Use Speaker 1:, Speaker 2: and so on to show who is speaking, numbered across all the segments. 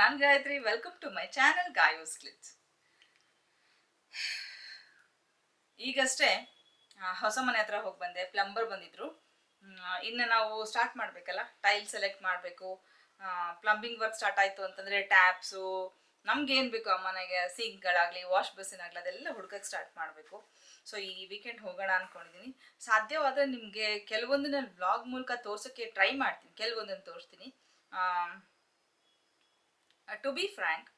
Speaker 1: ನಾನು Gayatri welcome to my channel Gayos ಕ್ಲಿತ್ ಈಗಷ್ಟೇ ಹೊಸ ಮನೆ ಹತ್ರ ಹೋಗಿ ಬಂದೆ ಪ್ಲಂಬರ್ ಬಂದಿದ್ರು. ಇನ್ನು ನಾವು ಸ್ಟಾರ್ಟ್ ಮಾಡಬೇಕಲ್ಲ ಟೈಲ್ ಸೆಲೆಕ್ಟ್ ಮಾಡಬೇಕು. ಪ್ಲಂಬಿಂಗ್ ವರ್ಕ್ ಸ್ಟಾರ್ಟ್ ಆಯಿತು ಅಂತಂದರೆ ಟ್ಯಾಪ್ಸು ನಮ್ಗೇನು ಬೇಕು ಆ ಮನೆಗೆ? ಸಿಂಕ್ಗಳಾಗಲಿ ವಾಶ್ ಬೇಸಿನ್ ಆಗಲಿ, ಅದೆಲ್ಲ ಹುಡ್ಕಕ್ಕೆ ಸ್ಟಾರ್ಟ್ ಮಾಡಬೇಕು. ಸೊ ಈ ವೀಕೆಂಡ್ ಹೋಗೋಣ ಅಂದ್ಕೊಂಡಿದ್ದೀನಿ ಸಾಧ್ಯವಾದರೆ ನಿಮಗೆ ಕೆಲವೊಂದನ್ನ ಬ್ಲಾಗ್ ಮೂಲಕ ತೋರ್ಸೋಕ್ಕೆ ಟ್ರೈ ಮಾಡ್ತೀನಿ ಕೆಲವೊಂದನ್ನು ತೋರಿಸ್ತೀನಿ. ಟು ಬಿ ಫ್ರ್ಯಾಂಕ್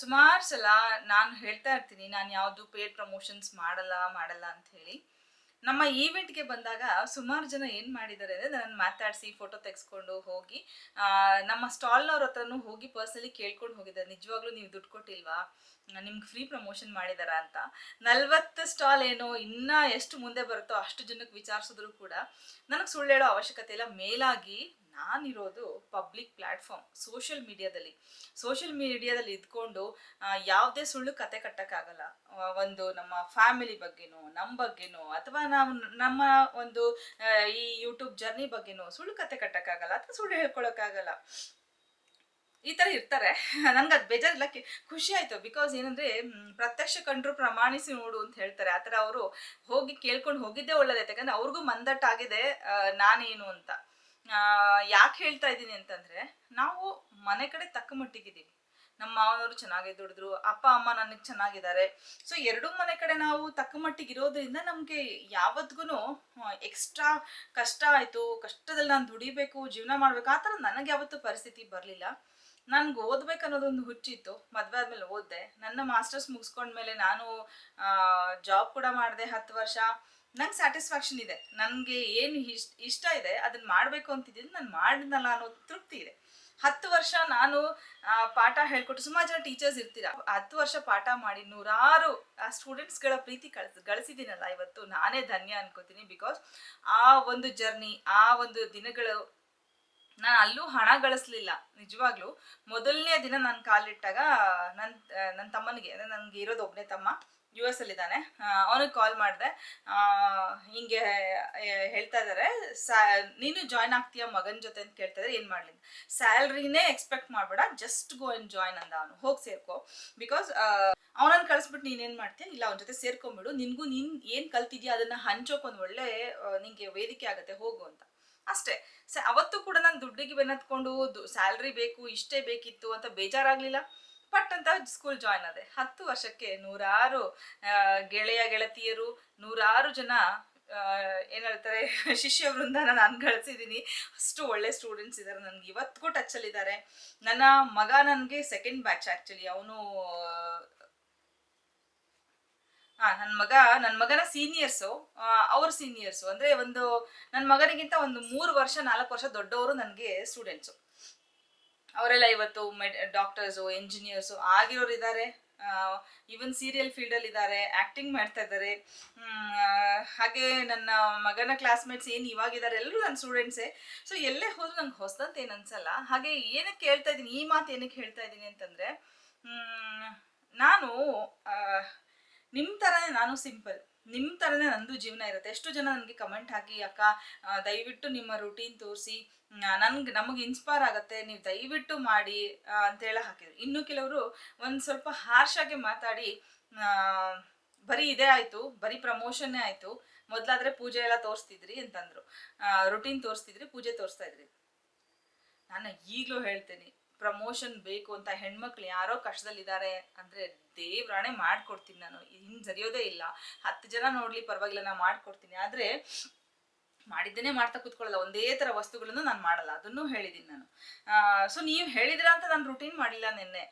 Speaker 1: ಸುಮಾರು ಸಲ ನಾನು ಹೇಳ್ತಾ ಇರ್ತೀನಿ, ನಾನು ಯಾವುದು ಪೇಡ್ ಪ್ರಮೋಷನ್ಸ್ ಮಾಡಲ್ಲ ಮಾಡಲ್ಲ ಅಂತ ಹೇಳಿ. ನಮ್ಮ ಈವೆಂಟ್ಗೆ ಬಂದಾಗ ಸುಮಾರು ಜನ ಏನು ಮಾಡಿದ್ದಾರೆ ಅಂದರೆ ನನ್ನ ಮಾತಾಡಿಸಿ ಫೋಟೋ ತೆಗೆಸ್ಕೊಂಡು ಹೋಗಿ ನಮ್ಮ ಸ್ಟಾಲ್ನವ್ರ ಹತ್ರನೂ ಹೋಗಿ ಪರ್ಸನಲಿ ಕೇಳ್ಕೊಂಡು ಹೋಗಿದ್ದಾರೆ. ನಿಜವಾಗ್ಲೂ ನೀವು ದುಡ್ಡು ಕೊಟ್ಟಿಲ್ವಾ? ನಿಮ್ಗೆ ಫ್ರೀ ಪ್ರಮೋಷನ್ ಮಾಡಿದಾರ ಅಂತ. ನಲ್ವತ್ತು ಸ್ಟಾಲ್ ಏನೋ ಇನ್ನೂ ಎಷ್ಟು ಮುಂದೆ ಬರುತ್ತೋ ಅಷ್ಟು ಜನಕ್ಕೆ ವಿಚಾರಿಸಿದ್ರು ಕೂಡ ನನಗೆ ಸುಳ್ಳು ಹೇಳೋ ಅವಶ್ಯಕತೆ ಇಲ್ಲ. ಮೇಲಾಗಿ ನಾನಿರೋದು ಪಬ್ಲಿಕ್ ಪ್ಲ್ಯಾಟ್ಫಾರ್ಮ್ ಸೋಷಿಯಲ್ ಮೀಡಿಯಾದಲ್ಲಿ ಸೋಷಿಯಲ್ ಮೀಡಿಯಾದಲ್ಲಿ ಇದ್ಕೊಂಡು ಯಾವುದೇ ಸುಳ್ಳು ಕತೆ ಕಟ್ಟಕ್ಕಾಗಲ್ಲ. ಒಂದು ನಮ್ಮ ಫ್ಯಾಮಿಲಿ ಬಗ್ಗೆನೋ ನಮ್ಮ ಬಗ್ಗೆನೋ, ಅಥವಾ ನಾವು ನಮ್ಮ ಒಂದು ಈ ಯೂಟ್ಯೂಬ್ ಜರ್ನಿ ಬಗ್ಗೆನೋ ಸುಳ್ಳು ಕತೆ ಕಟ್ಟಕ್ಕಾಗಲ್ಲ, ಅಥವಾ ಸುಳ್ಳು ಹೇಳ್ಕೊಳಕ್ಕಾಗಲ್ಲ. ಈ ಥರ ಇರ್ತಾರೆ. ನಂಗೆ ಅದು ಬೇಜಾರಿಲ್ಲ. ಖುಷಿ ಆಯಿತು. ಬಿಕಾಸ್ ಏನಂದರೆ ಪ್ರತ್ಯಕ್ಷ ಕಂಡ್ರು ಪ್ರಮಾಣಿಸಿ ನೋಡು ಅಂತ ಹೇಳ್ತಾರೆ. ಆ ಥರ ಅವರು ಹೋಗಿ ಕೇಳ್ಕೊಂಡು ಹೋಗಿದ್ದೇ ಒಳ್ಳೇದೈತೆ. ಯಾಕಂದ್ರೆ ಅವ್ರಿಗೂ ಮಂದಟ್ಟಾಗಿದೆ ನಾನೇನು ಅಂತ. ಯಾಕೆ ಹೇಳ್ತಾ ಇದ್ದೀನಿ ಅಂತಂದರೆ, ನಾವು ಮನೆ ಕಡೆ ತಕ್ಕ ಮಟ್ಟಿಗಿದ್ದೀವಿ. ನಮ್ಮ ಮಾವನವರು ಚೆನ್ನಾಗಿ ದುಡಿದ್ರು, ಅಪ್ಪ, ಅಮ್ಮ ನನಗೆ ಚೆನ್ನಾಗಿದ್ದಾರೆ. ಸೊ ಎರಡೂ ಮನೆ ಕಡೆ ನಾವು ತಕ್ಕ ಮಟ್ಟಿಗೆ ಇರೋದ್ರಿಂದ ನಮಗೆ ಯಾವತ್ತಿಗೂ ಎಕ್ಸ್ಟ್ರಾ ಕಷ್ಟ ಆಯಿತು ಕಷ್ಟದಲ್ಲಿ ನಾನು ದುಡಿಬೇಕು, ಜೀವನ ಮಾಡಬೇಕು, ಆ ಥರ ನನಗೆ ಯಾವತ್ತೂ ಪರಿಸ್ಥಿತಿ ಬರಲಿಲ್ಲ. ನನ್ಗೆ ಓದ್ಬೇಕು ಅನ್ನೋದೊಂದು ಹುಚ್ಚಿತ್ತು. ಮದುವೆ ಆದಮೇಲೆ ಓದಿದೆ. ನನ್ನ ಮಾಸ್ಟರ್ಸ್ ಮುಗಿಸ್ಕೊಂಡ್ಮೇಲೆ ನಾನು ಜಾಬ್ ಕೂಡ ಮಾಡಿದೆ ಹತ್ತು ವರ್ಷ. ನಂಗೆ ಸ್ಯಾಟಿಸ್ಫ್ಯಾಕ್ಷನ್ ಇದೆ. ನನಗೆ ಏನು ಇಷ್ಟ ಇಷ್ಟ ಇದೆ ಅದನ್ನ ಮಾಡಬೇಕು ಅಂತಿದ್ದೀನಿ, ನಾನು ಮಾಡಿದ್ನಲ್ಲ ಅನ್ನೋ ತೃಪ್ತಿ ಇದೆ. ಹತ್ತು ವರ್ಷ ನಾನು ಪಾಠ ಹೇಳ್ಕೊಟ್ಟು ಸುಮಾರು ಜನ ಟೀಚರ್ಸ್ ಇರ್ತೀರ? ಹತ್ತು ವರ್ಷ ಪಾಠ ಮಾಡಿ ನೂರಾರು, ಆ ಸ್ಟೂಡೆಂಟ್ಸ್ಗಳ ಪ್ರೀತಿ ಕಳ್ ಗಳಿಸಿದ್ದೀನಲ್ಲ ಇವತ್ತು. ನಾನೇ ಧನ್ಯ ಅನ್ಕೋತೀನಿ ಬಿಕಾಸ್ ಆ ಒಂದು ಜರ್ನಿ ಆ ಒಂದು ದಿನಗಳು ನಾನು ಅಲ್ಲೂ ಹಣ ಗಳಿಸ್ಲಿಲ್ಲ. ನಿಜವಾಗ್ಲೂ ಮೊದಲನೇ ದಿನ ನಾನು ಕಾಲಿಟ್ಟಾಗ ನನ್ನ ನನ್ನ ತಮ್ಮನಿಗೆ, ಅಂದರೆ ನನಗೆ ಇರೋದು ಒಬ್ಬನೇ ತಮ್ಮ. ಯು ಎಸ್ ಅಲ್ಲಿದ್ದಾನೆ ಅವನಿಗೆ ಕಾಲ್ ಮಾಡಿದೆ. ಹಿಂಗೆ ಹೇಳ್ತಾ ಇದ್ದಾರೆ ಸ್ಯಾ ನೀನು ಜಾಯ್ನ್ ಆಗ್ತೀಯ ಮಗನ ಜೊತೆ? ಅಂತ ಕೇಳ್ತಾ ಇದ್ದಾರೆ ಏನು ಮಾಡಲಿ ಸ್ಯಾಲ್ರಿನೇ ಎಕ್ಸ್ಪೆಕ್ಟ್ ಮಾಡಬೇಡ ಜಸ್ಟ್ ಗೋ ಅಂಡ್ ಜಾಯ್ನ್ ಅಂದ ಅವನು. ಹೋಗಿ ಸೇರ್ಕೋ. ಬಿಕಾಸ್ ಅವನನ್ನು ಕಳಿಸ್ಬಿಟ್ಟು ನೀನೇನು ಮಾಡ್ತೀಯ? ಇಲ್ಲ, ಅವನ ಜೊತೆ ಸೇರ್ಕೊಂಬಿಡು ನಿನಗೂ ನೀನು ಏನು ಕಲ್ತಿದ್ಯಾ ಅದನ್ನು ಹಂಚೋಕೆ ಒಳ್ಳೆ ನಿಂಗೆ ವೇದಿಕೆ ಆಗುತ್ತೆ, ಹೋಗು ಅಂತ. ಅಷ್ಟೇ. ಸ, ಅವತ್ತು ಕೂಡ ನಾನು ದುಡ್ಡಿಗೆ ಬೆನ್ನತ್ಕೊಂಡು ಸ್ಯಾಲ್ರಿ ಬೇಕು, ಇಷ್ಟೇ ಬೇಕಿತ್ತು ಅಂತ ಬೇಜಾರಾಗಲಿಲ್ಲ? ಪಟ್ ಅಂತ ಸ್ಕೂಲ್ ಜಾಯ್ನ್ ಆದೆ. ಹತ್ತು ವರ್ಷಕ್ಕೆ ನೂರಾರು ಗೆಳೆಯ ಗೆಳತಿಯರು, ನೂರಾರು ಜನ ಏನ್ ಹೇಳ್ತಾರೆ, ಶಿಷ್ಯ ವೃಂದ ನಾನು ಗಳಿಸಿದ್ದೀನಿ ಅಷ್ಟು ಒಳ್ಳೆ ಸ್ಟೂಡೆಂಟ್ಸ್ ಇದ್ದಾರೆ ನನಗೆ ಇವತ್ತಿಗೂ ಟಚಲ್ಲಿದ್ದಾರೆ ನನ್ನ ಮಗ ನನಗೆ ಸೆಕೆಂಡ್ ಬ್ಯಾಚ್ ಆ್ಯಕ್ಚುಲಿ ಅವನು ಹಾ ನನ್ನ ಮಗ ನನ್ನ ಮಗನ ಸೀನಿಯರ್ಸು ಅವ್ರ ಸೀನಿಯರ್ಸು ಅಂದರೆ ಒಂದು ನನ್ನ ಮಗನಿಗಿಂತ ಒಂದು ಮೂರು ವರ್ಷ, ನಾಲ್ಕು ವರ್ಷ ದೊಡ್ಡವರು ನನಗೆ ಸ್ಟೂಡೆಂಟ್ಸು ಅವರೆಲ್ಲ ಇವತ್ತು ಮೆಡ್ ಡಾಕ್ಟರ್ಸು ಇಂಜಿನಿಯರ್ಸು ಆಗಿರೋರು ಇದ್ದಾರೆ ಈವನ್ ಸೀರಿಯಲ್ ಫೀಲ್ಡಲ್ಲಿ ಇದ್ದಾರೆ ಆ್ಯಕ್ಟಿಂಗ್ ಮಾಡ್ತಾ ಇದ್ದಾರೆ ಹಾಗೆ ನನ್ನ ಮಗನ ಕ್ಲಾಸ್ಮೇಟ್ಸ್ ಏನು ಇವಾಗಿದ್ದಾರೆ ಎಲ್ಲರೂ ನನ್ನ ಸ್ಟೂಡೆಂಟ್ಸೇ ಸೊ ಎಲ್ಲೇ ಹೋದ್ರೂ ನಂಗೆ ಹೊಸದಂತ ಏನು ಅನ್ಸಲ್ಲ. ಹಾಗೆ ಏನಕ್ಕೆ ಹೇಳ್ತಾ ಇದ್ದೀನಿ, ಈ ಮಾತು ಏನಕ್ಕೆ ಹೇಳ್ತಾ ಇದ್ದೀನಿ ಅಂತಂದರೆ ನಾನು ನಿಮ್ಮ ಥರನೇ ನಾನು ಸಿಂಪಲ್ ನಿಮ್ಮ ಥರನೇ ನಂದು ಜೀವನ ಇರುತ್ತೆ. ಎಷ್ಟು ಜನ ನನಗೆ ಕಮೆಂಟ್ ಹಾಕಿ, ಅಕ್ಕ ದಯವಿಟ್ಟು ನಿಮ್ಮ ರುಟೀನ್ ತೋರಿಸಿ ನನ್ಗೆ ನಮಗೆ ಇನ್ಸ್ಪೈರ್ ಆಗುತ್ತೆ ನೀವು ದಯವಿಟ್ಟು ಮಾಡಿ ಅಂತ ಅಂತೇಳಿ ಹಾಕಿದ್ರು. ಇನ್ನು ಕೆಲವರು ಒಂದು ಸ್ವಲ್ಪ ಹಾರ್ಶಾಗಿ ಮಾತಾಡಿ ಆ, ಬರೀ ಇದೇ ಆಯಿತು ಬರೀ ಪ್ರಮೋಷನ್ನೇ ಆಯಿತು ಮೊದಲಾದರೆ ಪೂಜೆ ಎಲ್ಲ ತೋರಿಸ್ತಿದ್ರಿ ಅಂತಂದರು. ರುಟೀನ್ ತೋರಿಸ್ತಿದ್ರಿ ಪೂಜೆ ತೋರಿಸ್ತಾ ಇದ್ರಿ. ನಾನು ಈಗಲೂ ಹೇಳ್ತೇನೆ ಪ್ರಮೋಷನ್ ಬೇಕು ಅಂತ ಹೆಣ್ಮಕ್ಳು ಯಾರೋ ಕಷ್ಟದಲ್ಲಿದ್ದಾರೆ ಅಂದರೆ ದೇವ್ರಾಣೆ ಮಾಡಿಕೊಡ್ತೀನಿ ನಾನು. ಹಿಂಗೆ ಸರಿಯೋದೇ ಇಲ್ಲ. ಹತ್ತು ಜನ ನೋಡಲಿ ಪರವಾಗಿಲ್ಲ ನಾನು ಮಾಡ್ಕೊಡ್ತೀನಿ. ಆದರೆ ಮಾಡಿದ್ದೇನೆ ಮಾಡ್ತಾ ಕೂತ್ಕೊಳ್ಳಲ್ಲ. ಒಂದೇ ಥರ ವಸ್ತುಗಳನ್ನು ನಾನು ಮಾಡಲ್ಲ. ಅದನ್ನು ಹೇಳಿದ್ದೀನಿ ನಾನು. ಸೊ ನೀವು ಹೇಳಿದ್ರ ಅಂತ ನಾನು ರುಟೀನ್ ಮಾಡಿಲ್ಲ ನಿನ್ನೆ.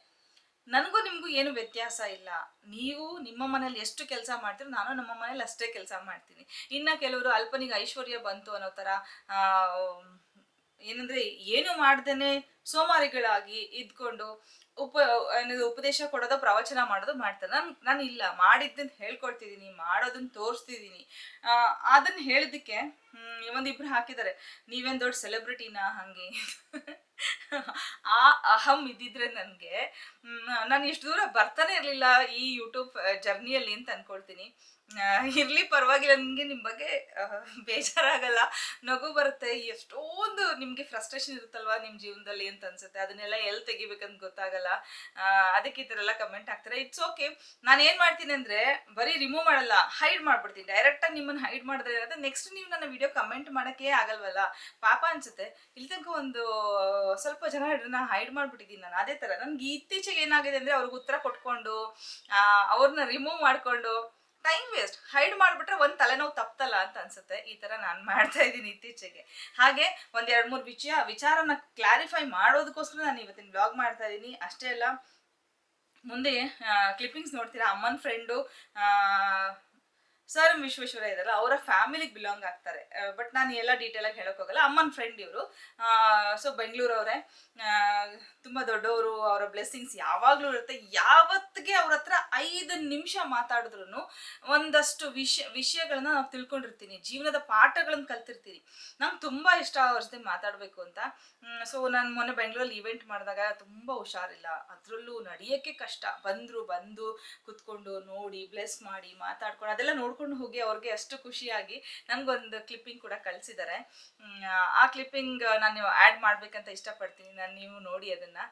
Speaker 1: ನನಗೂ ನಿಮಗೂ ಏನು ವ್ಯತ್ಯಾಸ ಇಲ್ಲ. ನೀವು ನಿಮ್ಮ ಮನೇಲಿ ಎಷ್ಟು ಕೆಲಸ ಮಾಡ್ತೀರೋ ನಾನು ನಮ್ಮ ಮನೇಲಿ ಅಷ್ಟೇ ಕೆಲಸ ಮಾಡ್ತೀನಿ. ಇನ್ನು ಕೆಲವರು ಅಲ್ಪನಿಗೆ ಐಶ್ವರ್ಯ ಬಂತು ಅನ್ನೋ ಥರ ಏನಂದ್ರೆ ಏನು ಮಾಡ್ದೇನೆ ಸೋಮಾರಿಗಳಾಗಿ ಇದ್ಕೊಂಡು ಉಪ, ಏನದು ಉಪದೇಶ ಕೊಡೋದು, ಪ್ರವಚನ ಮಾಡೋದು ಮಾಡ್ತಾರೆ. ನಾನು ನಾನು ಇಲ್ಲ ಮಾಡಿದ್ದನ್ನು ಹೇಳ್ಕೊಡ್ತಿದ್ದೀನಿ ಮಾಡೋದನ್ನು ತೋರಿಸ್ತಿದ್ದೀನಿ ಅದನ್ನು ಹೇಳಿದ್ದಕ್ಕೆ ಒಂದಿಬ್ರು ಹಾಕಿದ್ದಾರೆ. ನೀವೇನು ದೊಡ್ಡ ಸೆಲೆಬ್ರಿಟಿನಾ ಹಾಗೆ? ಆ ಅಹಂ ಇದ್ದಿದ್ರೆ ನನಗೆ ನಾನು ಇಷ್ಟು ದೂರ ಬರ್ತಾನೆ ಇರಲಿಲ್ಲ ಈ ಯೂಟ್ಯೂಬ್ ಜರ್ನಿಯಲ್ಲಿ ಅಂತ ಅನ್ಕೊಳ್ತೀನಿ. ಇರ್ಲಿ ಪರವಾಗಿಲ್ಲ, ನಿಮಗೆ ನಿಮ್ಮ ಬಗ್ಗೆ ಬೇಜಾರಾಗಲ್ಲ. ನಗು ಬರುತ್ತೆ, ಎಷ್ಟೊಂದು ನಿಮಗೆ ಫ್ರಸ್ಟ್ರೇಷನ್ ಇರುತ್ತಲ್ವಾ ನಿಮ್ಮ ಜೀವನದಲ್ಲಿ ಅಂತ ಅನ್ಸುತ್ತೆ. ಅದನ್ನೆಲ್ಲ ಎಲ್ಲಿ ತೆಗಿಬೇಕಂತ ಗೊತ್ತಾಗಲ್ಲ. ಅದಕ್ಕೆ ಈ ಥರ ಎಲ್ಲ ಕಮೆಂಟ್ ಹಾಕ್ತಾರೆ. ಇಟ್ಸ್ ಓಕೆ ನಾನು ಏನು ಮಾಡ್ತೀನಿ ಅಂದರೆ, ಬರೀ ರಿಮೂವ್ ಮಾಡಲ್ಲ ಹೈಡ್ ಮಾಡ್ಬಿಡ್ತೀನಿ. ಡೈರೆಕ್ಟಾಗಿ ನಿಮ್ಮನ್ನು ಹೈಡ್ ಮಾಡಿದ್ರೆ ಏನಾಗುತ್ತೆ? ನೆಕ್ಸ್ಟ್ ನೀವು ನನ್ನ ವಿಡಿಯೋ ಕಮೆಂಟ್ ಮಾಡೋಕ್ಕೆ ಆಗಲ್ವಲ್ಲ. ಪಾಪ ಅನ್ಸುತ್ತೆ ಇಲ್ಲಿ ತನಕ ಒಂದು, ಸ್ವಲ್ಪ ಜನ ನಾ ಹೈಡ್ ಮಾಡ್ಬಿಟ್ಟಿದ್ದೀನಿ ನಾನು. ಅದೇ ಥರ, ನನಗೆ ಇತ್ತೀಚೆಗೆ ಏನಾಗಿದೆ ಅಂದರೆ, ಅವ್ರಿಗೆ ಉತ್ತರ ಕೊಟ್ಕೊಂಡು ಅವ್ರನ್ನ ರಿಮೂವ್ ಮಾಡಿಕೊಂಡು ಟೈಮ್ ವೇಸ್ಟ್ ಹೈಡ್ ಮಾಡಿಬಿಟ್ರೆ ಒಂದು ತಲೆನೋವು ತಪ್ಪಲ್ಲ ಅಂತ ಅನ್ಸುತ್ತೆ. ಈ ಥರ ನಾನು ಮಾಡ್ತಾ ಇದ್ದೀನಿ ಇತ್ತೀಚೆಗೆ. ಹಾಗೆ ಒಂದು ಎರಡು ಮೂರು ವಿಷಯ ವಿಚಾರನ ಕ್ಲಾರಿಫೈ ಮಾಡೋದಕ್ಕೋಸ್ಕರ ನಾನು ಇವತ್ತಿನ ಬ್ಲಾಗ್ ಮಾಡ್ತಾ ಇದ್ದೀನಿ. ಅಷ್ಟೇ ಅಲ್ಲ, ಮುಂದೆ ಕ್ಲಿಪ್ಪಿಂಗ್ಸ್ ನೋಡ್ತೀರಾ? ಅಮ್ಮನ ಫ್ರೆಂಡು ಸರ್ ವಿಶ್ವೇಶ್ವರ ಇದಾರಲ್ಲ ಅವರ ಫ್ಯಾಮಿಲಿಗೆ ಬಿಲಾಂಗ್ ಆಗ್ತಾರೆ. ಬಟ್ ನಾನು ಎಲ್ಲ ಡೀಟೇಲಾಗಿ ಹೇಳೋಕ್ಕೋಗಲ್ಲ. ಅಮ್ಮನ ಫ್ರೆಂಡ್ ಇವರು. ಸೊ ಬೆಂಗಳೂರವರೇ ತುಂಬ ದೊಡ್ಡವರು, ಅವರ ಬ್ಲೆಸ್ಸಿಂಗ್ಸ್ ಯಾವಾಗಲೂ ಇರುತ್ತೆ. ಯಾವತ್ತಿಗೆ ಅವ್ರ ಹತ್ರ ಐದು ನಿಮಿಷ ಮಾತಾಡಿದ್ರು ಒಂದಷ್ಟು ವಿಷಯ ವಿಷಯಗಳನ್ನ ನಾವು ತಿಳ್ಕೊಂಡಿರ್ತೀನಿ. ಜೀವನದ ಪಾಠಗಳನ್ನ ಕಲ್ತಿರ್ತೀನಿ. ನಂಗೆ ತುಂಬಾ ಇಷ್ಟ ಅವ್ರ ಜೊತೆ ಮಾತಾಡಬೇಕು ಅಂತ. ಸೊ ನಾನು ಮೊನ್ನೆ ಬೆಂಗಳೂರಲ್ಲಿ ಇವೆಂಟ್ ಮಾಡಿದಾಗ ತುಂಬಾ ಹುಷಾರಿಲ್ಲ. ಅದರಲ್ಲೂ ನಡೆಯೋಕ್ಕೆ ಕಷ್ಟ. ಬಂದ್ರು, ಬಂದು ಕುತ್ಕೊಂಡು ನೋಡಿ ಬ್ಲೆಸ್ ಮಾಡಿ, ಮಾತಾಡ್ಕೊಂಡು ಅದೆಲ್ಲ ನೋಡ್ಕೊಂಡು ಹೋಗಿ ಅವ್ರಿಗೆ ಅಷ್ಟು ಖುಷಿಯಾಗಿ ನನ್ಗೊಂದು ಕ್ಲಿಪ್ಪಿಂಗ್ ಕೂಡ ಕಳಿಸಿದ್ದಾರೆ ಆ ಕ್ಲಿಪ್ಪಿಂಗ್ ನಾನು ಆ್ಯಡ್ ಮಾಡ್ಬೇಕಂತ ಇಷ್ಟಪಡ್ತೀನಿ. ನಾನು ನೀವು ನೋಡಿ ಅದನ್ನು Argentina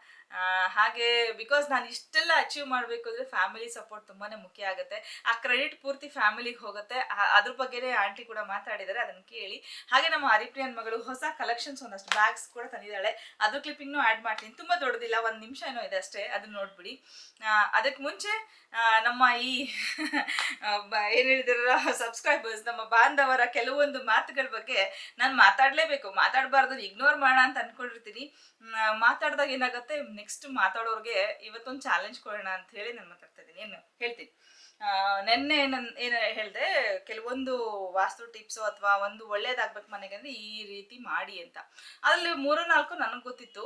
Speaker 1: ಹಾಗೆ ಬಿಕಾಸ್ ನಾನು ಇಷ್ಟೆಲ್ಲ ಅಚೀವ್ ಮಾಡಬೇಕು ಅಂದರೆ ಫ್ಯಾಮಿಲಿ ಸಪೋರ್ಟ್ ತುಂಬಾ ಮುಖ್ಯ ಆಗುತ್ತೆ. ಆ ಕ್ರೆಡಿಟ್ ಪೂರ್ತಿ ಫ್ಯಾಮಿಲಿಗೆ ಹೋಗುತ್ತೆ. ಅದ್ರ ಬಗ್ಗೆನೇ ಆಂಟಿ ಕೂಡ ಮಾತಾಡಿದ್ದಾರೆ ಅದನ್ನು ಕೇಳಿ. ಹಾಗೆ ನಮ್ಮ ಹರಿಪ್ರಿಯನ್ ಮಗಳು ಹೊಸ ಕಲೆಕ್ಷನ್ಸ್ ಒಂದಷ್ಟು ಬ್ಯಾಗ್ಸ್ ಕೂಡ ತಂದಿದ್ದಾಳೆ. ಅದ್ರ ಕ್ಲಿಪ್ಪಿಂಗ್ನು ಆ್ಯಡ್ ಮಾಡ್ತೀನಿ. ತುಂಬ ದೊಡ್ಡದಿಲ್ಲ, ಒಂದು ನಿಮಿಷ ಏನೋ ಇದೆ ಅಷ್ಟೇ ಅದನ್ನ ನೋಡ್ಬಿಡಿ. ಅದಕ್ಕೆ ಮುಂಚೆ ನಮ್ಮ ಈ ಏನು ಹೇಳಿದಾರ ಸಬ್ಸ್ಕ್ರೈಬರ್ಸ್ ನಮ್ಮ ಬಾಂಧವರ ಕೆಲವೊಂದು ಮಾತುಗಳ ಬಗ್ಗೆ ನಾನು ಮಾತಾಡಲೇಬೇಕು. ಮಾತಾಡಬಾರ್ದು ಇಗ್ನೋರ್ ಮಾಡೋಣ ಅಂತ ಅಂದ್ಕೊಂಡಿರ್ತೀನಿ ಮಾತಾಡಿದಾಗ ಮಾತಾಡ್ದಾಗ ಏನಾಗುತ್ತೆ ನೆಕ್ಸ್ಟ್ ಮಾತಾಡೋರಿಗೆ ಇವತ್ತೊಂದು ಚಾಲೆಂಜ್ ಕೊಡೋಣ ಅಂತ ಹೇಳಿ ನಾನು ಮಾತಾಡ್ತಾ ಇದ್ದೀನಿ. ಏನು, ಹೇಳ್ತೀನಿ. ನೆನ್ನೆ ನನ್ ಏನು ಹೇಳಿದೆ, ಕೆಲವೊಂದು ವಾಸ್ತು ಟಿಪ್ಸು ಅಥವಾ ಒಂದು ಒಳ್ಳೇದಾಗ್ಬೇಕು ಮನೆಗೆ ಅಂದರೆ ಈ ರೀತಿ ಮಾಡಿ ಅಂತ. ಅದರಲ್ಲಿ ಮೂರು ನಾಲ್ಕು ನನಗೆ ಗೊತ್ತಿತ್ತು.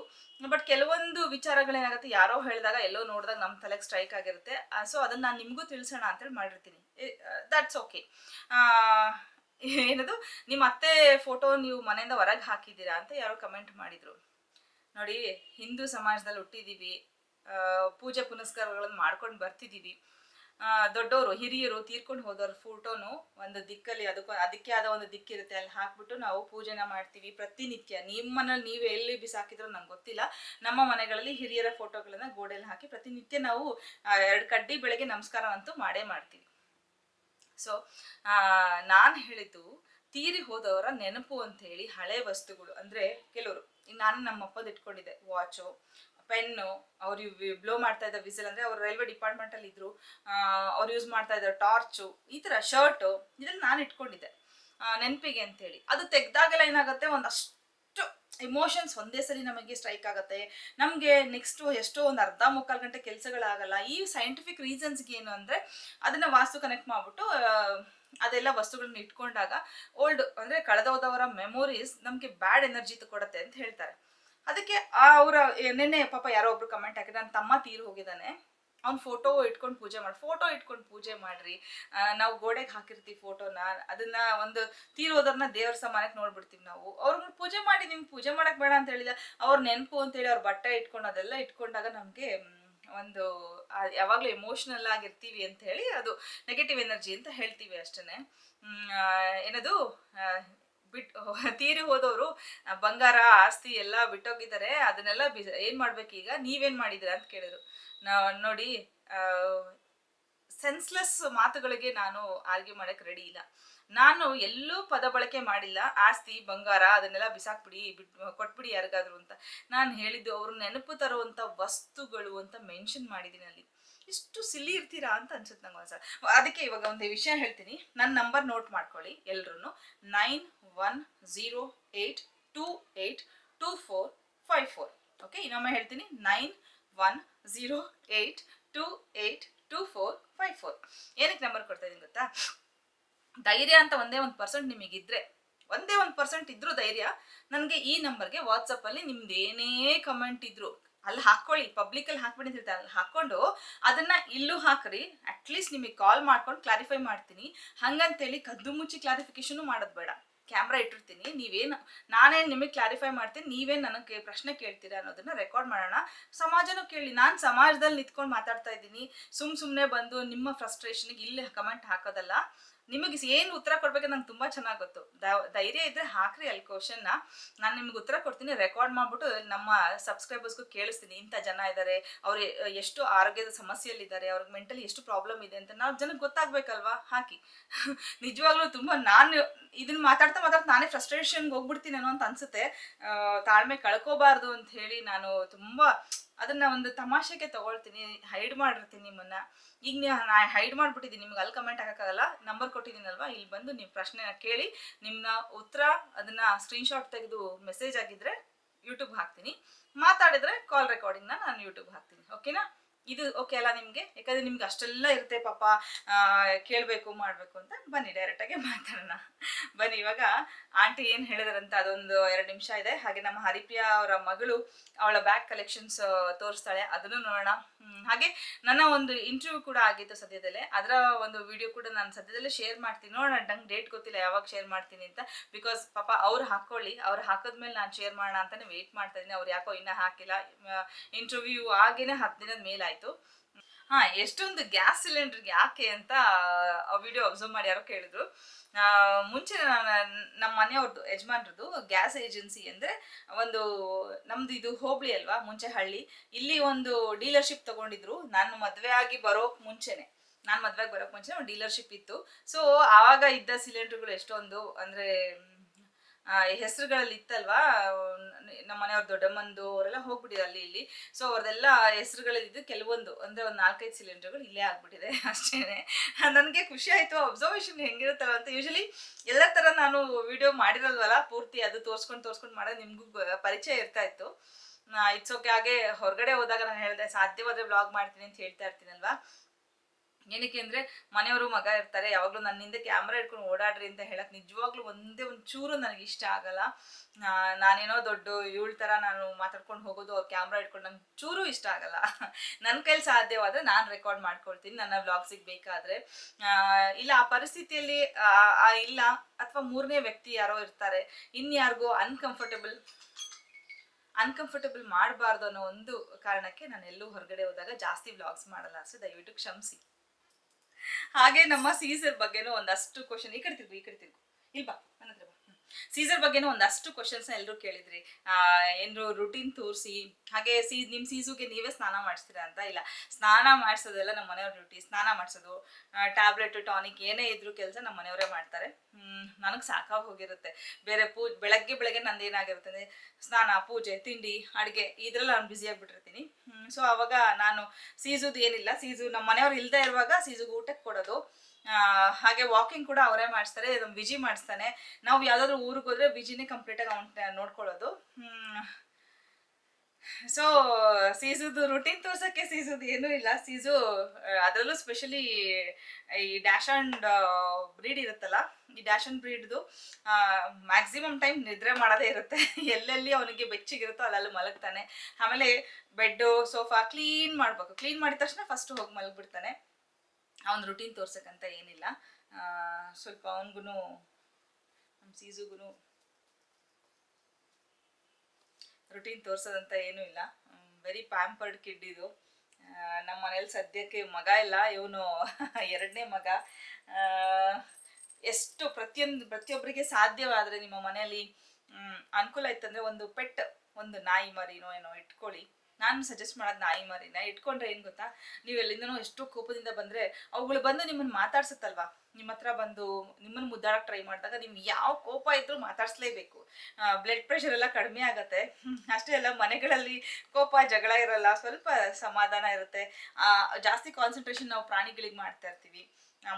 Speaker 1: ಬಟ್ ಕೆಲವೊಂದು ವಿಚಾರಗಳೇನಾಗುತ್ತೆ, ಯಾರೋ ಹೇಳಿದಾಗ, ಎಲ್ಲೋ ನೋಡಿದಾಗ ನಮ್ಮ ತಲೆಗೆ ಸ್ಟ್ರೈಕ್ ಆಗಿರುತ್ತೆ. ಸೊ ಅದನ್ನು ನಾನು ನಿಮಗೂ ತಿಳಿಸೋಣ ಅಂತೇಳಿ ಮಾಡಿರ್ತೀನಿ. ದಟ್ಸ್ ಓಕೆ ಏನದು, ನಿಮ್ಮ ಅತ್ತೆ ಫೋಟೋ ನೀವು ಮನೆಯಿಂದ ಹೊರಗೆ ಹಾಕಿದ್ದೀರಾ ಅಂತ ಯಾರೋ ಕಮೆಂಟ್ ಮಾಡಿದರು. ನೋಡಿ, ಹಿಂದೂ ಸಮಾಜದಲ್ಲಿ ಹುಟ್ಟಿದ್ದೀವಿ ಪೂಜೆ ಪುನಸ್ಕಾರಗಳನ್ನು ಮಾಡ್ಕೊಂಡು ಬರ್ತಿದ್ದೀವಿ ದೊಡ್ಡವರು, ಹಿರಿಯರು ತೀರ್ಕೊಂಡು ಹೋದವ್ರ ಫೋಟೋನು ಒಂದು ದಿಕ್ಕಲ್ಲಿ ಅದಕ್ಕೂ, ಅದಕ್ಕೆ ಆದ ಒಂದು ದಿಕ್ಕಿರುತ್ತೆ. ಅಲ್ಲಿ ಹಾಕ್ಬಿಟ್ಟು ನಾವು ಪೂಜೆನ ಮಾಡ್ತೀವಿ ಪ್ರತಿನಿತ್ಯ. ನಿಮ್ಮ ನೀವು ಎಲ್ಲಿ ಬಿಸಾಕಿದ್ರು ನಂಗೆ ಗೊತ್ತಿಲ್ಲ. ನಮ್ಮ ಮನೆಗಳಲ್ಲಿ ಹಿರಿಯರ ಫೋಟೋಗಳನ್ನ ಗೋಡೆಯಲ್ಲಿ ಹಾಕಿ ಪ್ರತಿನಿತ್ಯ ನಾವು ಎರಡು ಕಡ್ಡಿ ಬೆಳಗ್ಗೆ ನಮಸ್ಕಾರ ಅಂತೂ ಮಾಡೇ ಮಾಡ್ತೀವಿ. ಸೊ ನಾನು ಹೇಳಿದ್ದು ತೀರಿ ಹೋದವರ ನೆನಪು ಅಂತ ಹೇಳಿ ಹಳೆ ವಸ್ತುಗಳು. ಅಂದರೆ ಕೆಲವರು ನಾನು ನಮ್ಮ ಅಪ್ಪದ ಇಟ್ಕೊಂಡಿದ್ದೆ ವಾಚು ಪೆನ್ನು ಅವ್ರು ಬ್ಲೋ ಮಾಡ್ತಾ ಇದ್ದ ವಿಸಿಲ್ ಅಂದರೆ ಅವ್ರು ರೈಲ್ವೆ ಡಿಪಾರ್ಟ್ಮೆಂಟಲ್ಲಿ ಇದ್ರು. ಅವ್ರು ಯೂಸ್ ಮಾಡ್ತಾ ಇದ್ದ ಟಾರ್ಚು ಈ ಥರ ಶರ್ಟು ಇದನ್ನು ನಾನು ಇಟ್ಕೊಂಡಿದ್ದೆ. ನೆನಪಿಗೆ ಅಂತೇಳಿ. ಅದು ತೆಗ್ದಾಗೆಲ್ಲ ಏನಾಗುತ್ತೆ? ಒಂದಷ್ಟು ಇಮೋಷನ್ಸ್ ಒಂದೇ ಸರಿ ನಮಗೆ ಸ್ಟ್ರೈಕ್ ಆಗುತ್ತೆ. ನಮಗೆ ನೆಕ್ಸ್ಟ್ ಎಷ್ಟೋ ಒಂದು ಅರ್ಧ ಮುಕ್ಕಾಲು ಗಂಟೆ ಕೆಲಸಗಳಾಗಲ್ಲ. ಈ ಸೈಂಟಿಫಿಕ್ ರೀಸನ್ಸ್ಗೆ ಏನು ಅಂದರೆ, ಅದನ್ನು ವಾಸ್ತು ಕನೆಕ್ಟ್ ಮಾಡಿಬಿಟ್ಟು ಅದೆಲ್ಲ ವಸ್ತುಗಳನ್ನ ಇಟ್ಕೊಂಡಾಗ ಓಲ್ಡ್ ಅಂದ್ರೆ ಕಳೆದೋದವರ ಮೆಮೊರೀಸ್ ನಮಗೆ ಬ್ಯಾಡ್ ಎನರ್ಜಿ ಕೊಡುತ್ತೆ ಅಂತ ಹೇಳ್ತಾರೆ. ಅದಕ್ಕೆ ಅವರ ನಿನ್ನೆ ಪಾಪ ಯಾರೋ ಒಬ್ರು ಕಮೆಂಟ್ ಹಾಕಿದ್ರೆ ನನ್ನ ತಮ್ಮ ತೀರು ಹೋಗಿದ್ದಾನೆ. ಅವ್ನ ಫೋಟೋ ಇಟ್ಕೊಂಡು ಪೂಜೆ ಮಾಡಿ. ಫೋಟೋ ಇಟ್ಕೊಂಡು ಪೂಜೆ ಮಾಡ್ರಿ. ನಾವು ಗೋಡೆಗೆ ಹಾಕಿರ್ತೀವಿ ಫೋಟೋನ ಅದನ್ನ ಒಂದು ತೀರೋದವ್ರನ್ನ ದೇವ್ರ ಸಮಾನಕ್ಕೆ ನೋಡ್ಬಿಡ್ತೀವಿ ನಾವು. ಅವ್ರನ್ನ ಪೂಜೆ ಮಾಡಿ, ನಿಮ್ಗೆ ಪೂಜೆ ಮಾಡಕ್ ಬೇಡ ಅಂತ ಹೇಳಿದ ಅವ್ರ ನೆನಪು ಅಂತೇಳಿ ಅವ್ರ ಬಟ್ಟೆ ಇಟ್ಕೊಂಡು ಅದೆಲ್ಲ ಇಟ್ಕೊಂಡಾಗ ನಮಗೆ ಒಂದು ಯಾವಾಗಲೂ ಎಮೋಷ್ನಲ್ ಆಗಿರ್ತೀವಿ ಅಂತ ಹೇಳಿ ಅದು ನೆಗೆಟಿವ್ ಎನರ್ಜಿ ಅಂತ ಹೇಳ್ತೀವಿ ಅಷ್ಟೇ ಏನದು ಬಿಟ್, ತೀರಿ ಹೋದವರು ಬಂಗಾರ, ಆಸ್ತಿ ಎಲ್ಲ ಬಿಟ್ಟೋಗಿದ್ದಾರೆ, ಅದನ್ನೆಲ್ಲ ಬಿ, ಏನು ಮಾಡ್ಬೇಕೀಗ ನೀವೇನು ಮಾಡಿದ್ದೀರಾ ಅಂತ ಕೇಳಿದ್ರು. ನಾ, ನೋಡಿ ಸೆನ್ಸ್ಲೆಸ್ ಮಾತುಗಳಿಗೆ ನಾನು ಆರ್ಗ್ಯೂ ಮಾಡಕ್ಕೆ ರೆಡಿ ಇಲ್ಲ. ನಾನು ಎಲ್ಲೂ ಪದ ಬಳಕೆ ಮಾಡಿಲ್ಲ. ಆಸ್ತಿ, ಬಂಗಾರ ಅದನ್ನೆಲ್ಲ ಬಿಸಾಕ್ಬಿಡಿ, ಬಿಟ್, ಕೊಟ್ಬಿಡಿ ಯಾರಿಗಾದ್ರು ಅಂತ. ನಾನು ಹೇಳಿದ್ದು ಅವರು ನೆನಪು ತರುವಂಥ ವಸ್ತುಗಳು ಅಂತ ಮೆನ್ಷನ್ ಮಾಡಿದ್ದೀನಿ ಅಲ್ಲಿ. ಇಷ್ಟು ಸಿಲಿ ಇರ್ತೀರಾ ಅಂತ ಅನ್ಸುತ್ತೆ ನಂಗೆ ಒಂದ್ಸಲ. ಅದಕ್ಕೆ ಇವಾಗ ಒಂದು ವಿಷಯ ಹೇಳ್ತೀನಿ. ನನ್ನ ನಂಬರ್ ನೋಟ್ ಮಾಡ್ಕೊಳ್ಳಿ ಎಲ್ರೂ nine one zero eight two eight two four five four okay ಇನ್ನೊಮ್ಮೆ ಹೇಳ್ತೀನಿ. Nine one zero eight two eight two four five four ಏನಕ್ಕೆ ನಂಬರ್ ಕೊಡ್ತಾ ಇದ್ದೀನಿ ಗೊತ್ತಾ? ಧೈರ್ಯ ಅಂತ ಒಂದೇ ಒಂದು ಪರ್ಸೆಂಟ್ ನಿಮಗಿದ್ರೆ, ಒಂದೇ ಒಂದು ಪರ್ಸೆಂಟ್ ಇದ್ರೂ ಧೈರ್ಯ, ನನಗೆ ಈ ನಂಬರ್ಗೆ ವಾಟ್ಸಪ್ಪಲ್ಲಿ ನಿಮ್ದು ಏನೇ ಕಮೆಂಟ್ ಇದ್ರು ಅಲ್ಲಿ ಹಾಕೊಳ್ಳಿ ಪಬ್ಲಿಕಲ್ಲಿ ಹಾಕ್ಬಿಡಿ ಅಂತ ಅಲ್ಲಿ ಹಾಕೊಂಡು ಅದನ್ನ ಇಲ್ಲೂ ಹಾಕ್ರಿ ಅಟ್ಲೀಸ್ಟ್ ನಿಮಗೆ ಕಾಲ್ ಮಾಡ್ಕೊಂಡು ಕ್ಲಾರಿಫೈ ಮಾಡ್ತೀನಿ, ಹಂಗಂತೇಳಿ ಕದ್ದು ಮುಚ್ಚಿ ಕ್ಲಾರಿಫಿಕೇಶನು ಮಾಡೋದು ಬೇಡ. ಕ್ಯಾಮ್ರಾ ಇಟ್ಟಿರ್ತೀನಿ, ನೀವೇನು, ನಾನೇನು ನಿಮಗೆ ಕ್ಲಾರಿಫೈ ಮಾಡ್ತೀನಿ, ನೀವೇನು ನನಗೆ ಪ್ರಶ್ನೆ ಕೇಳ್ತೀರಾ ಅನ್ನೋದನ್ನ ರೆಕಾರ್ಡ್ ಮಾಡೋಣ. ಸಮಾಜನೂ ಕೇಳಿ, ನಾನು ಸಮಾಜದಲ್ಲಿ ನಿಂತ್ಕೊಂಡು ಮಾತಾಡ್ತಾ ಇದ್ದೀನಿ, ಸುಮ್ ಸುಮ್ಮನೆ ಬಂದು ನಿಮ್ಮ ಫ್ರಸ್ಟ್ರೇಷನ್ಗೆ ಇಲ್ಲಿ ಕಮೆಂಟ್ ಹಾಕೋದಲ್ಲ ನಿಮಗೆ ಏನು ಉತ್ತರ ಕೊಡ್ಬೇಕು ನಂಗೆ ತುಂಬ ಚೆನ್ನಾಗಿ ಗೊತ್ತು. ಧೈರ್ಯ ಇದ್ರೆ ಹಾಕ್ರಿ ಅಲ್ಲಿ ಕ್ವಶನ್ನ ನಾನು ನಿಮ್ಗೆ ಉತ್ತರ ಕೊಡ್ತೀನಿ ರೆಕಾರ್ಡ್ ಮಾಡ್ಬಿಟ್ಟು ನಮ್ಮ ಸಬ್ಸ್ಕ್ರೈಬರ್ಸ್ಗೂ ಕೇಳಿಸ್ತೀನಿ. ಇಂಥ ಜನ ಇದ್ದಾರೆ ಅವ್ರು, ಎಷ್ಟು ಆರೋಗ್ಯದ ಸಮಸ್ಯೆಯಲ್ಲಿದ್ದಾರೆ ಅವ್ರಿಗೆ ಮೆಂಟಲಿ ಎಷ್ಟು ಪ್ರಾಬ್ಲಮ್ ಇದೆ ಅಂತ ನಾವು ಜನಕ್ಕೆ ಗೊತ್ತಾಗ್ಬೇಕಲ್ವಾ? ಹಾಕಿ. ನಿಜವಾಗ್ಲೂ ತುಂಬ ನಾನು ಇದನ್ನ ಮಾತಾಡ್ತಾ ಮಾತಾಡ್ತಾ ನಾನೇ ಫ್ರಸ್ಟ್ರೇಷನ್ಗೆ ಅನ್ನೋ ಅಂತ ಅನ್ಸುತ್ತೆ. ತಾಳ್ಮೆ ಕಳ್ಕೋಬಾರ್ದು ಅಂತ ಹೇಳಿ ನಾನು ತುಂಬ ಅದನ್ನ ಒಂದು ತಮಾಷೆಗೆ ತಗೊಳ್ತೀನಿ ಹೈಡ್ ಮಾಡಿರ್ತೀನಿ ನಿಮ್ಮನ್ನ. ಈಗ ನಾ ಹೈಡ್ ಮಾಡ್ಬಿಟ್ಟಿದ್ದೀನಿ, ನಿಮ್ಗೆ ಅಲ್ಲಿ ಕಮೆಂಟ್ ಹಾಕೋಕ್ಕಾಗಲ್ಲ ನಂಬರ್ ಕೊಟ್ಟಿದ್ದೀನಲ್ವಾ? ಇಲ್ಲಿ ಬಂದು ನೀವು ಪ್ರಶ್ನೆ ಕೇಳಿ ನಿಮ್ಮನ್ನ ಉತ್ತರ, ಅದನ್ನ ಸ್ಕ್ರೀನ್ಶಾಟ್ ತೆಗೆದು ಮೆಸೇಜ್ ಆಗಿದ್ರೆ ಯೂಟ್ಯೂಬ್ ಹಾಕ್ತೀನಿ. ಮಾತಾಡಿದ್ರೆ ಕಾಲ್ ರೆಕಾರ್ಡಿಂಗ್ನ ನಾನು ಯೂಟ್ಯೂಬ್ ಹಾಕ್ತೀನಿ ಓಕೆನಾ ಇದು ಓಕೆ ಅಲ್ಲ ನಿಮಗೆ? ಯಾಕಂದ್ರೆ ನಿಮ್ಗೆ ಅಷ್ಟೆಲ್ಲ ಇರುತ್ತೆ ಪಾಪ ಕೇಳಬೇಕು, ಮಾಡಬೇಕು ಅಂತ ಬನ್ನಿ ಡೈರೆಕ್ಟಾಗಿ ಮಾತಾಡೋಣ. ಬನ್ನಿ, ಇವಾಗ ಆಂಟಿ ಏನು ಹೇಳಿದಾರಂತ ಅದೊಂದು ಎರಡು ನಿಮಿಷ ಇದೆ. ಹಾಗೆ ನಮ್ಮ ಹರಿಪ್ರಿಯಾ ಅವರ ಮಗಳು ಅವಳ ಬ್ಯಾಗ್ ಕಲೆಕ್ಷನ್ಸ್ ತೋರಿಸ್ತಾಳೆ. ಅದನ್ನು ನೋಡೋಣ. ಹಾಗೆ ನನ್ನ ಒಂದು ಇಂಟರ್ವ್ಯೂ ಕೂಡ ಆಗಿತ್ತು ಸದ್ಯದಲ್ಲೇ. ಅದರ ಒಂದು ವಿಡಿಯೋ ಕೂಡ ನಾನು ಸದ್ಯದಲ್ಲೇ ಶೇರ್ ಮಾಡ್ತೀನಿ. ನೋಡೋಣ, ನಂಗೆ ಡೇಟ್ ಗೊತ್ತಿಲ್ಲ ಯಾವಾಗ ಶೇರ್ ಮಾಡ್ತೀನಿ ಅಂತ. ಬಿಕಾಸ್ ಪಾಪ ಅವ್ರು ಹಾಕೊಳ್ಳಿ. ಅವ್ರು ಹಾಕಿದ್ಮೇಲೆ ನಾನು ಶೇರ್ ಮಾಡೋಣ ಅಂತಾನೆ ವೆಯ್ಟ್ ಮಾಡ್ತಾ ಇದ್ದೀನಿ. ಅವ್ರು ಯಾಕೋ ಇನ್ನೂ ಹಾಕಿಲ್ಲ. ಇಂಟರ್ವ್ಯೂ ಆಗೇನೆ ಹತ್ತು ದಿನದ ಮೇಲಾಯಿತು. ಹಾ, ಎಷ್ಟೊಂದು ಗ್ಯಾಸ್ ಸಿಲಿಂಡರ್ಗೆ ಯಾಕೆ ಅಂತ, ಆ ವಿಡಿಯೋ ಅಬ್ಸರ್ವ್ ಮಾಡಿ ಯಾರೋ ಕೇಳಿದ್ರು. ಮುಂಚೆ ನಮ್ಮ ಮನೆಯವ್ರದ್ದು ಯಜಮಾನ್ರದ್ದು ಗ್ಯಾಸ್ ಏಜೆನ್ಸಿ ಅಂದ್ರೆ ಒಂದು, ನಮ್ದು ಇದು ಹೋಬಳಿ ಅಲ್ವಾ ಮುಂಚೆ ಹಳ್ಳಿ ಇಲ್ಲಿ ಒಂದು ಡೀಲರ್ಶಿಪ್ ತಗೊಂಡಿದ್ರು. ನಾನು ಮದುವೆ ಆಗಿ ಬರೋಕ್ ಮುಂಚೆನೆ. ನಾನು ಮದುವೆಗೆ ಬರೋಕ್ ಮುಂಚೆ ಒಂದು ಡೀಲರ್ಶಿಪ್ ಇತ್ತು. ಸೊ ಆವಾಗ ಇದ್ದ ಸಿಲಿಂಡರ್ಗಳು ಎಷ್ಟೊಂದು ಅಂದರೆ ಹೆಸರುಗಳಲ್ಲಿ ಇತ್ತಲ್ವಾ? ನಮ್ಮ ಮನೆಯವ್ರ ದೊಡ್ಡಮ್ಮಂದು ಅವರೆಲ್ಲ ಹೋಗ್ಬಿಟ್ಟಿದೆ ಅಲ್ಲಿ ಇಲ್ಲಿ. ಸೊ ಅವ್ರದೆಲ್ಲ ಹೆಸರುಗಳಲ್ಲಿದ್ದು ಕೆಲವೊಂದು, ಅಂದರೆ ಒಂದು ನಾಲ್ಕೈದು ಸಿಲಿಂಡರ್ಗಳು ಇಲ್ಲೇ ಆಗ್ಬಿಟ್ಟಿದೆ ಅಷ್ಟೇನೆ. ನನಗೆ ಖುಷಿ ಆಯ್ತು ಅಬ್ಸರ್ವೇಷನ್ ಹೆಂಗಿರುತ್ತಲ್ಲ ಅಂತ. ಯೂಶಲಿ ಎಲ್ಲ ಥರ ನಾನು ವಿಡಿಯೋ ಮಾಡಿರಲ್ವಲ್ಲ, ಪೂರ್ತಿ ಅದು ತೋರ್ಸ್ಕೊಂಡು ತೋರ್ಸ್ಕೊಂಡು ಮಾಡೋದು ನಿಮಗೂ ಪರಿಚಯ ಇರ್ತಾ ಇತ್ತು. ಇಟ್ಸ್ ಓಕೆ ಹಾಗೆ ಹೊರಗಡೆ ಹೋದಾಗ ನಾನು ಹೇಳಿದೆ, ಸಾಧ್ಯವಾದರೆ ಬ್ಲಾಗ್ ಮಾಡ್ತೀನಿ ಅಂತ ಹೇಳ್ತಾ ಇರ್ತೀನಲ್ವಾ? ಏನಕ್ಕೆ ಅಂದ್ರೆ ಮನೆಯವರು ಮಗ ಇರ್ತಾರೆ, ಯಾವಾಗಲೂ ನನ್ನಿಂದ ಕ್ಯಾಮ್ರಾ ಇಟ್ಕೊಂಡು ಓಡಾಡ್ರಿ ಅಂತ ಹೇಳಕ್ ನಿಜವಾಗ್ಲೂ ಒಂದೇ ಒಂದು ಚೂರು ನನಗೆ ಇಷ್ಟ ಆಗಲ್ಲ. ನಾನೇನೋ ದೊಡ್ಡ ಇವಳ ತರ ನಾನು ಮಾತಾಡ್ಕೊಂಡು ಹೋಗೋದು, ಅವ್ರು ಕ್ಯಾಮ್ರಾ ಇಟ್ಕೊಂಡು ನಂಗೆ ಚೂರು ಇಷ್ಟ ಆಗಲ್ಲ. ನನ್ನ ಕೈಲಿ ಸಾಧ್ಯವಾದ್ರೆ ನಾನು ರೆಕಾರ್ಡ್ ಮಾಡ್ಕೊಳ್ತೀನಿ, ನನ್ನ ವ್ಲಾಗ್ಸಿಗೆ ಬೇಕಾದ್ರೆ. ಇಲ್ಲ, ಆ ಪರಿಸ್ಥಿತಿಯಲ್ಲಿ ಇಲ್ಲ, ಅಥವಾ ಮೂರನೇ ವ್ಯಕ್ತಿ ಯಾರೋ ಇರ್ತಾರೆ ಇನ್ಯಾರಿಗೋ ಅನ್ಕಂಫರ್ಟಬಲ್ ಅನ್ಕಂಫರ್ಟಬಲ್ ಮಾಡಬಾರ್ದು ಅನ್ನೋ ಒಂದು ಕಾರಣಕ್ಕೆ ನಾನು ಎಲ್ಲೂ ಹೊರಗಡೆ ಹೋದಾಗ ಜಾಸ್ತಿ ವ್ಲಾಗ್ಸ್ ಮಾಡಲ್ಲ, ಸೊ ದಯವಿಟ್ಟು ಕ್ಷಮಿಸಿ. ಹಾಗೆ ನಮ್ಮ ಸೀಸರ್ ಬಗ್ಗೆನೂ ಒಂದಷ್ಟು ಕ್ವಶನ್ ಈ ಕಡೆ ಈ ಕಡೆ ತಿರ್ಗು. ಇಲ್ವಾ ನನ್ನ ಹತ್ರ ಸೀಸರ್ ಬಗ್ಗೆನೂ ಒಂದಷ್ಟು ಕ್ವಶನ್ಸ್ನ ಎಲ್ಲರೂ ಕೇಳಿದ್ರಿ. ಏನಾದ್ರು ರುಟೀನ್ ತೋರಿಸಿ, ಹಾಗೆ ಸೀ ನಿಮ್ಮ ಸೀಸುಗೆ ನೀವೇ ಸ್ನಾನ ಮಾಡಿಸ್ತೀರಾ ಅಂತ ಇಲ್ಲ. ಸ್ನಾನ ಮಾಡಿಸೋದೆಲ್ಲ ನಮ್ಮ ಮನೆಯವ್ರ ಡ್ಯೂಟಿ ಸ್ನಾನ ಮಾಡಿಸೋದು ಟ್ಯಾಬ್ಲೆಟ್ ಟಾನಿಕ್ ಏನೇ ಇದ್ರೂ ಕೆಲಸ ನಮ್ಮ ಮನೆಯವರೇ ಮಾಡ್ತಾರೆ. ನನಗೆ ಸಾಕಾಗಿ ಹೋಗಿರುತ್ತೆ. ಬೇರೆ ಪೂ, ಬೆಳಗ್ಗೆ ಬೆಳಗ್ಗೆ ನಂದು ಏನಾಗಿರುತ್ತೆ ಅಂದರೆ ಸ್ನಾನ, ಪೂಜೆ, ತಿಂಡಿ, ಅಡುಗೆ ಇದ್ರಲ್ಲಿ ನಾನು ಬ್ಯುಸಿ ಆಗಿಬಿಟ್ಟಿರ್ತೀನಿ. ಸೊ ಅವಾಗ ನಾನು ಸೀಸುದು ಏನಿಲ್ಲ. ಸೀಸು ನಮ್ಮ ಮನೆಯವ್ರು ಇಲ್ಲದೆ ಇರುವಾಗ ಸೀಸುಗೆ ಊಟಕ್ಕೆ ಕೊಡೋದು. ಹಾಗೆ ವಾಕಿಂಗ್ ಕೂಡ ಅವರೇ ಮಾಡಿಸ್ತಾರೆ ವಿಜಿ ಮಾಡಿಸ್ತಾನೆ. ನಾವು ಯಾವ್ದಾದ್ರು ಊರಿಗೆ ಹೋದ್ರೆ ವಿಜಿನೇ ಕಂಪ್ಲೀಟಾಗಿ ಅವ್ನ ನೋಡ್ಕೊಳ್ಳೋದು. ಸೊ ಸೀಸುದು ರುಟೀನ್ ತೋರ್ಸೋಕ್ಕೆ ಸೀಸುದು ಏನೂ ಇಲ್ಲ. ಸೀಸು ಅದರಲ್ಲೂ ಸ್ಪೆಷಲಿ ಈ ಡ್ಯಾಶ್ ಆ್ಯಂಡ್ ಬ್ರೀಡ್ ಇರುತ್ತಲ್ಲ, ಈ ಡ್ಯಾಶ್ ಆ್ಯಂಡ್ ಬ್ರೀಡ್ದು ಮ್ಯಾಕ್ಸಿಮಮ್ ಟೈಮ್ ನಿದ್ರೆ ಮಾಡೋದೇ ಇರುತ್ತೆ. ಎಲ್ಲೆಲ್ಲಿ ಅವನಿಗೆ ಬೆಚ್ಚಿಗಿರುತ್ತೋ ಅಲ್ಲೆಲ್ಲ ಮಲಗ್ತಾನೆ. ಆಮೇಲೆ ಬೆಡ್ಡು ಸೋಫಾ ಕ್ಲೀನ್ ಮಾಡಬೇಕು. ಕ್ಲೀನ್ ಮಾಡಿದ ತಕ್ಷಣ ಫಸ್ಟ್ ಹೋಗಿ ಮಲಗಿಬಿಡ್ತಾನೆ. ಅವನ ರುಟೀನ್ ತೋರ್ಸಕ್ಕಂತ ಏನಿಲ್ಲ. ಸ್ವಲ್ಪ ಅವನಿಗೂ ನಮ್ಮ ಸೀಸುಗೂ ರುಟೀನ್ ತೋರ್ಸೋದಂತ ಏನೂ ಇಲ್ಲ. ವೆರಿ ಪ್ಯಾಂಪರ್ಡ್ ಕಿಡ್ ಇದು. ನಮ್ಮ ಮನೇಲಿ ಸದ್ಯಕ್ಕೆ ಮಗ ಇಲ್ಲ, ಇವನು ಎರಡನೇ ಮಗ. ಎಷ್ಟು ಪ್ರತಿಯೊಂದು ಪ್ರತಿಯೊಬ್ಬರಿಗೆ ಸಾಧ್ಯವಾದರೆ ನಿಮ್ಮ ಮನೆಯಲ್ಲಿ ಅನುಕೂಲ ಇತ್ತಂದ್ರೆ ಒಂದು ಪೆಟ್, ಒಂದು ನಾಯಿ ಮರಿನೋ ಏನೋ ಇಟ್ಕೊಳ್ಳಿ. ನಾನು ಸಜೆಸ್ಟ್ ಮಾಡೋದು ನಾಯಿ ಮರಿನ ಇಟ್ಕೊಂಡ್ರೆ ಏನು ಗೊತ್ತಾ? ನೀವು ಎಲ್ಲಿಂದನೋ ಎಷ್ಟೋ ಕೋಪದಿಂದ ಬಂದರೆ ಅವುಗಳು ಬಂದು ನಿಮ್ಮನ್ನು ಮಾತಾಡ್ಸುತ್ತಲ್ವಾ? ನಿಮ್ಮ ಹತ್ರ ಬಂದು ನಿಮ್ಮನ್ನು ಮುದ್ದಾಡಕ್ಕೆ ಟ್ರೈ ಮಾಡಿದಾಗ ನಿಮ್ಗೆ ಯಾವ ಕೋಪ ಇದ್ರೂ ಮಾತಾಡಿಸ್ಲೇಬೇಕು. ಬ್ಲಡ್ ಪ್ರೆಷರ್ ಎಲ್ಲ ಕಡಿಮೆ ಆಗುತ್ತೆ. ಅಷ್ಟೇ ಅಲ್ಲ, ಮನೆಗಳಲ್ಲಿ ಕೋಪ, ಜಗಳ ಇರಲ್ಲ, ಸ್ವಲ್ಪ ಸಮಾಧಾನ ಇರುತ್ತೆ. ಜಾಸ್ತಿ ಕಾನ್ಸಂಟ್ರೇಷನ್ ನಾವು ಪ್ರಾಣಿಗಳಿಗೆ ಮಾಡ್ತಾ ಇರ್ತೀವಿ.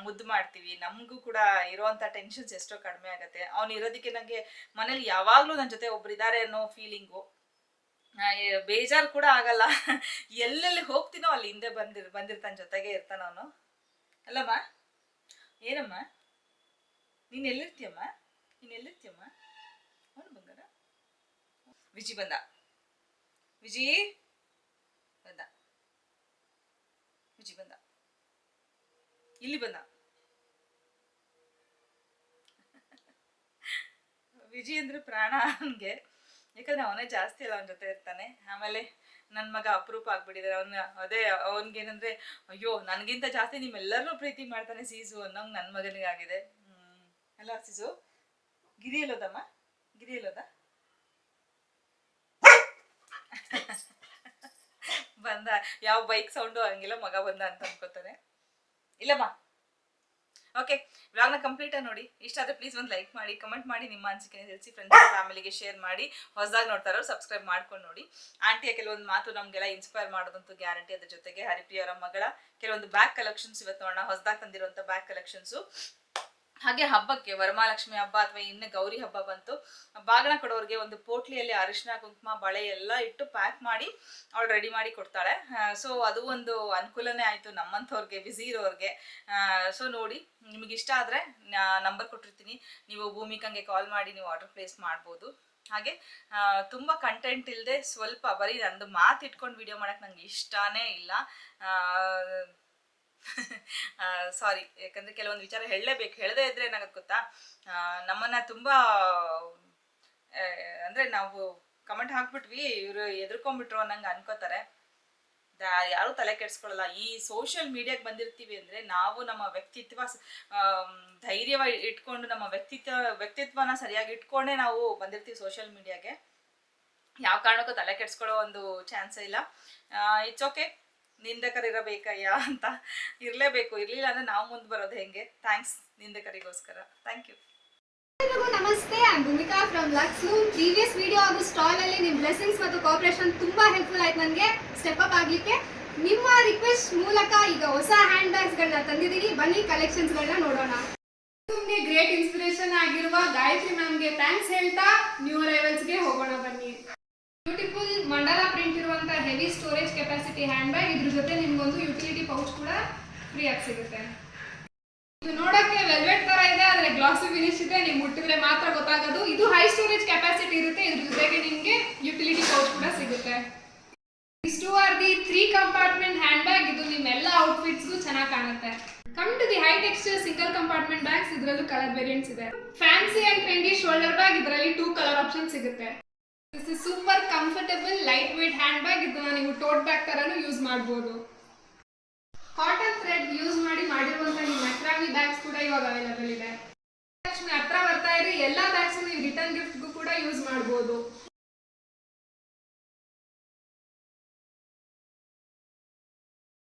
Speaker 1: ಮುದ್ದು ಮಾಡ್ತೀವಿ. ನಮಗೂ ಕೂಡ ಇರೋವಂಥ ಟೆನ್ಷನ್ಸ್ ಎಷ್ಟೋ ಕಡಿಮೆ ಆಗುತ್ತೆ. ಅವ್ನು ಇರೋದಕ್ಕೆ ನನಗೆ ಮನೇಲಿ ಯಾವಾಗಲೂ ನನ್ನ ಜೊತೆ ಒಬ್ರು ಇದ್ದಾರೆ ಅನ್ನೋ ಫೀಲಿಂಗು ಬೇಜಾರು ಕೂಡ ಆಗಲ್ಲ. ಎಲ್ಲೆಲ್ಲಿ ಹೋಗ್ತೀನೋ ಅಲ್ಲಿ ಹಿಂದೆ ಬಂದಿರ್, ಬಂದಿರ್ತಾನೆ ಜೊತೆಗೆ ಇರ್ತಾನ ಅವನು. ಅಲ್ಲಮ್ಮ? ಏನಮ್ಮ? ನೀನು ಎಲ್ಲಿರ್ತೀಯಮ್ಮ? ನೀನು ಎಲ್ಲಿರ್ತೀಯಮ್ಮ? ಅವನು ಬಂಗಾರ ವಿಜಿ ಬಂದ. ವಿಜಿ? ಬಂದ. ವಿಜಿ ಬಂದ. ಇಲ್ಲಿ ಬಂದ. ವಿಜಿ ಅಂದ್ರೆ ಪ್ರಾಣ ಅವನಿಗೆ ಯಾಕಂದ್ರೆ ಅವನೇ ಜಾಸ್ತಿ ಅಲ್ಲ ಅವನ ಜೊತೆ ಇರ್ತಾನೆ. ಆಮೇಲೆ ನನ್ನ ಮಗ ಅಪರೂಪ ಆಗ್ಬಿಟ್ಟಿದ್ದಾರೆ ಅವನ, ಅದೇ ಅವನಿಗೇನಂದ್ರೆ ಅಯ್ಯೋ, ನನಗಿಂತ ಜಾಸ್ತಿ ನಿಮ್ಮೆಲ್ಲರನ್ನೂ ಪ್ರೀತಿ ಮಾಡ್ತಾನೆ ಸೀಸು, ಅನ್ನೋಂಗೆ ನನ್ನ ಮಗನಿಗೆ ಆಗಿದೆ. ಹ್ಮ್. ಅಲ್ಲ ಸೀಸು, ಗಿರಿ ಎಲ್ಲೋದಮ್ಮ? ಗಿರಿ ಎಲ್ಲೋದ? ಬಂದ. ಯಾವ ಬೈಕ್ ಸೌಂಡು ಹಂಗಿಲ್ಲ ಮಗ ಬಂದ ಅಂತ ಅನ್ಕೋತಾನೆ. ಇಲ್ಲಮ್ಮ. ಓಕೆ ವ್ಲಾಗ್ನ ಕಂಪ್ಲೀಟ್ ನೋಡಿ. ಇಷ್ಟ ಆದರೆ ಪ್ಲೀಸ್ ಒಂದು ಲೈಕ್ ಮಾಡಿ ಕಮೆಂಟ್ ಮಾಡಿ, ನಿಮ್ಮ ಅನಿಸಿಕೆ ತಿಳಿಸಿ ಫ್ರೆಂಡ್ಸ್ ಫ್ಯಾಮಿಲಿಗೆ ಶೇರ್ ಮಾಡಿ. ಹೊಸದಾಗಿ ನೋಡ್ತಾರೋ ಸಬ್ಸ್ಕ್ರೈಬ್ ಮಾಡ್ಕೊಂಡು ನೋಡಿ. ಆಂಟಿಯ ಕೆಲವೊಂದು ಮಾತು ನಮಗೆಲ್ಲ ಇನ್ಸ್ಪೈರ್ ಮಾಡೋದಂತೂ ಗ್ಯಾರಂಟಿ ಅದ್ರ ಜೊತೆಗೆ ಹರಿಪ್ರಿಯವರ ಮಗಳ. ಕೆಲವೊಂದು ಬ್ಯಾಗ್ ಕಲೆಕ್ಷನ್ಸ್ ಇವತ್ತು ನೋಡೋಣ. ಹೊಸದಾಗಿ ತಂದಿರುವಂಥ ಬ್ಯಾಗ್ ಕಲೆಕ್ಷನ್ಸು ಹಾಗೆ ಹಬ್ಬಕ್ಕೆ ವರಮಹಾಲಕ್ಷ್ಮಿ ಹಬ್ಬ ಅಥವಾ ಇನ್ನು ಗೌರಿ ಹಬ್ಬ ಬಂತು, ಬಾಗಿನ ಕೊಡೋರಿಗೆ ಒಂದು ಪೋಟ್ಲಿಯಲ್ಲಿ ಅರಿಶಿನ, ಕುಂಕುಮ, ಬಳೆ ಎಲ್ಲ ಇಟ್ಟು ಪ್ಯಾಕ್ ಮಾಡಿ ಅವಳು ರೆಡಿ ಮಾಡಿ ಕೊಡ್ತಾಳೆ. ಸೊ ಅದು ಒಂದು ಅನುಕೂಲನೇ ಆಯಿತು ನಮ್ಮಂಥವ್ರಿಗೆ ಬ್ಯುಸಿ ಇರೋರಿಗೆ. ಸೊ ನೋಡಿ, ನಿಮಗೆ ಇಷ್ಟ ಆದರೆ ನಂಬರ್ ಕೊಟ್ಟಿರ್ತೀನಿ. ನೀವು ಭೂಮಿಕಂಗೆ ಕಾಲ್ ಮಾಡಿ ನೀವು ಆರ್ಡರ್ ಪ್ಲೇಸ್ ಮಾಡ್ಬೋದು. ಹಾಗೆ ತುಂಬ ಕಂಟೆಂಟ್ ಇಲ್ಲದೆ ಸ್ವಲ್ಪ ಬರೀ ನಂದು ಮಾತು ಇಟ್ಕೊಂಡು ವಿಡಿಯೋ ಮಾಡೋಕ್ಕೆ ನಂಗೆ ಇಷ್ಟನೇ ಇಲ್ಲ. ಸಾರಿ ಯಾಕಂದ್ರೆ ಕೆಲವೊಂದು ವಿಚಾರ ಹೇಳಲೇಬೇಕು. ಹೇಳದೇ ಇದ್ರೆ ಏನಾಗುತ್ತೆ ಗೊತ್ತಾ? ನಮ್ಮನ್ನ ತುಂಬಾ ಅಂದ್ರೆ ನಾವು ಕಮೆಂಟ್ ಹಾಕ್ಬಿಟ್ವಿ, ಇವರು ಎದುರ್ಕೊಂಡ್ಬಿಟ್ರು ಅನ್ನಂಗೆ ಅನ್ಕೋತಾರೆ. ಯಾರು ತಲೆ ಕೆಡಿಸ್ಕೊಳ್ಳಲ್ಲ ಈ ಸೋಷಿಯಲ್ ಮೀಡಿಯಾಗೆ ಬಂದಿರ್ತೀವಿ ಅಂದ್ರೆ ನಾವು ನಮ್ಮ ವ್ಯಕ್ತಿತ್ವ ಧೈರ್ಯವಾಗಿ ಇಟ್ಕೊಂಡು ನಮ್ಮ ವ್ಯಕ್ತಿತ್ವ, ವ್ಯಕ್ತಿತ್ವನ ಸರಿಯಾಗಿ ಇಟ್ಕೊಂಡೇ ನಾವು ಬಂದಿರ್ತೀವಿ ಸೋಷಿಯಲ್ ಮೀಡಿಯಾಗೆ ಯಾವ ಕಾರಣಕ್ಕೂ ತಲೆ ಕೆಡಿಸ್ಕೊಳ್ಳೋ ಒಂದು ಚಾನ್ಸೇ ಇಲ್ಲ. ಇಟ್ಸ್ ಓಕೆ ನಿಂದಕರಿರಬೇಕಯ್ಯ ಅಂತ ಇರಲೇಬೇಕು. ಇರಲಿಲ್ಲ ಅಂದ್ರೆ ನಾವು ಮುಂದೆ ಬರೋದು ಹೆಂಗೆ? ಥ್ಯಾಂಕ್ಸ್ ನಿಂದಕರಿಗೋಸ್ಕರ. ಥ್ಯಾಂಕ್ ಯು
Speaker 2: ನಮಸ್ತೆ. ಐ ಭೂಮಿಕಾ ಫ್ರಮ್ ಲಕ್ಸು ಪ್ರೀವಿಯಸ್ ವಿಡಿಯೋ ಹಾಗೂ ಸ್ಟಾಲ್ ಅಲ್ಲಿ ನಿಮ್ಮ ಬ್ಲೆಸಿಂಗ್ಸ್ ಮತ್ತು ಕೋಆಪರೇಷನ್ ತುಂಬಾ ಹೆಲ್ಪ್ಫುಲ್ ಆಯ್ತು ನನಗೆ. ಸ್ಟೆಪ್ ಅಪ್ ಆಗ್ಲಿಕ್ಕೆ. ನಿಮ್ಮ ರಿಕ್ವೆಸ್ಟ್ ಮೂಲಕ ಈಗ ಹೊಸ ಹ್ಯಾಂಡ್ ಬ್ಯಾಗ್ಸ್ ಗಳನ್ನ ತಂದಿದ್ದೀನಿ ಬನ್ನಿ ಕಲೆಕ್ಷನ್ಸ್ ಗಳನ್ನ ನೋಡೋಣ. ನಿಮಗೆ ಗ್ರೇಟ್ ಇನ್ಸ್ಪಿರೇಷನ್ ಆಗಿರುವ ಗಾಯತ್ರಿ ಮ್ಯಾಮ್ಗೆ ಥ್ಯಾಂಕ್ಸ್ ಹೇಳ್ತಾ ನ್ಯೂ ಅರೈವಲ್ಸ್ಗೆ ಹೋಗೋಣ ಬನ್ನಿ. ಬ್ಯೂಟಿಫುಲ್ ಮಂಡಲ ಪ್ರಿಂಟ್ ಇರುವಂತ heavy storage capacity hand bag ಇದ್ರ ಜೊತೆ ನಿಮ್ಗೊಂದು ಯುಟಿಲಿಟಿ ಪೌಚ್ ಕೂಡ ಫ್ರೀ ಆಗಿ ಸಿಗುತ್ತೆ. ಇದು ನೋಡಕ್ಕೆ ವೆಲ್ವೆಟ್ ತರ ಇದೆ, ಆದ್ರೆ ಗ್ಲಾಸಿ ಫಿನಿಶ್ ಇದೆ. ನೀವು ಮುಟ್ಟಿದ್ರೆ ಮಾತ್ರ ಗೊತ್ತಾಗೋದು. ಇದು ಹೈ ಸ್ಟೋರೇಜ್ ಕೆಪಾಸಿಟಿ ಇರುತ್ತೆ. ಇದ್ರ ಜೊತೆಗೆ ನಿಮಗೆ ಯುಟಿಲಿಟಿ ಪೌಚ್ ಕೂಡ ಸಿಗುತ್ತೆ. ಇಷ್ಟು are the three compartment hand bag ಇದು ನಿಮ್ಮೆಲ್ಲ ಔಟ್ಫಿಟ್ಸ್ಗೂ ಚೆನ್ನಾಗಿ ಕಾಣುತ್ತೆ. Come to the high texture single compartment bags ಇದರಲ್ಲೂ ಕಲರ್ ವೇರಿಯಂಟ್ಸ್ ಇದೆ. Fancy and trendy shoulder bag ಇದರಲ್ಲಿ ಟೂ ಕಲರ್ ಆಪ್ಷನ್ ಸಿಗುತ್ತೆ this is super comfortable lightweight hand bag ಇದನ್ನ ನೀವು ಟೋಟ್ ಬ್ಯಾಗ್ ತರನು ಯೂಸ್ ಮಾಡಬಹುದು ಕಾಟನ್ ಥ್ರೆಡ್ ಯೂಸ್ ಮಾಡಿ ಮಾಡಿರುವಂತ ನಿಮ್ಮ ಮೆಟ್ರಾವಿ ಬ್ಯಾಗ್ಸ್ ಕೂಡ ಇವಾಗ ಅವೈಲೇಬಲ್ ಇದೆ. ಲಕ್ಷ್ಮಿ ಹತ್ರ ಬರ್ತಾ ಇರಿ, ಎಲ್ಲಾ ಬ್ಯಾಗ್ಸ್ ನೀವು ರಿಟರ್ನ್ ಗಿಫ್ಟ್ಗೂ ಕೂಡ ಯೂಸ್ ಮಾಡಬಹುದು